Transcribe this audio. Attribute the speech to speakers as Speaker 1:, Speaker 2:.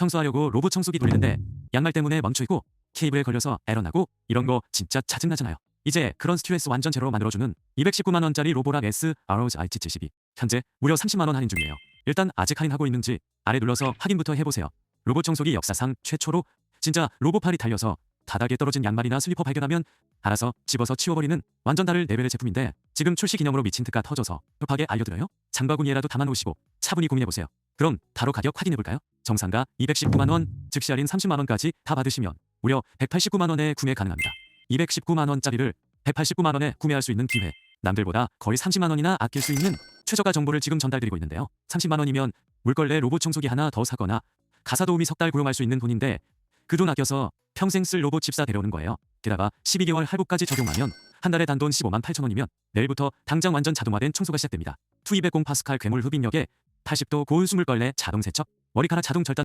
Speaker 1: 청소하려고 로봇 청소기 돌리는데 양말 때문에 멈춰있고 케이블에 걸려서 에러나고 이런 거 진짜 짜증나잖아요. 이제 그런 스트레스 완전 제로 만들어주는 219만 원짜리 로보락 S ROS RT72 현재 무려 30만 원 할인 중이에요. 일단 아직 할인하고 있는지 아래 눌러서 확인부터 해보세요. 로봇 청소기 역사상 최초로 진짜 로봇팔이 달려서 바닥에 떨어진 양말이나 슬리퍼 발견하면 알아서 집어서 치워버리는 완전 다른 레벨의 제품인데 지금 출시 기념으로 미친 특가 터져서 급하게 알려드려요. 장바구니에라도 담아놓으시고 차분히 고민해보세요. 그럼 바로 가격 확인해볼까요? 정상가 219만원, 즉시 할인 30만원까지 다 받으시면 무려 189만원에 구매 가능합니다. 219만원짜리를 189만원에 구매할 수 있는 기회. 남들보다 거의 30만원이나 아낄 수 있는 최저가 정보를 지금 전달드리고 있는데요. 30만원이면 물걸레 로봇 청소기 하나 더 사거나 가사 도우미 석 달 고용할 수 있는 돈인데 그 돈 아껴서 평생 쓸 로봇 집사 데려오는 거예요. 게다가 12개월 할부까지 적용하면 한 달에 단돈 15만 8천 원이면 내일부터 당장 완전 자동화된 청소가 시작됩니다. 투200 파스칼 괴물 흡입력에 80도 고온 수물걸레 자동 세척, 머리카락 자동 절단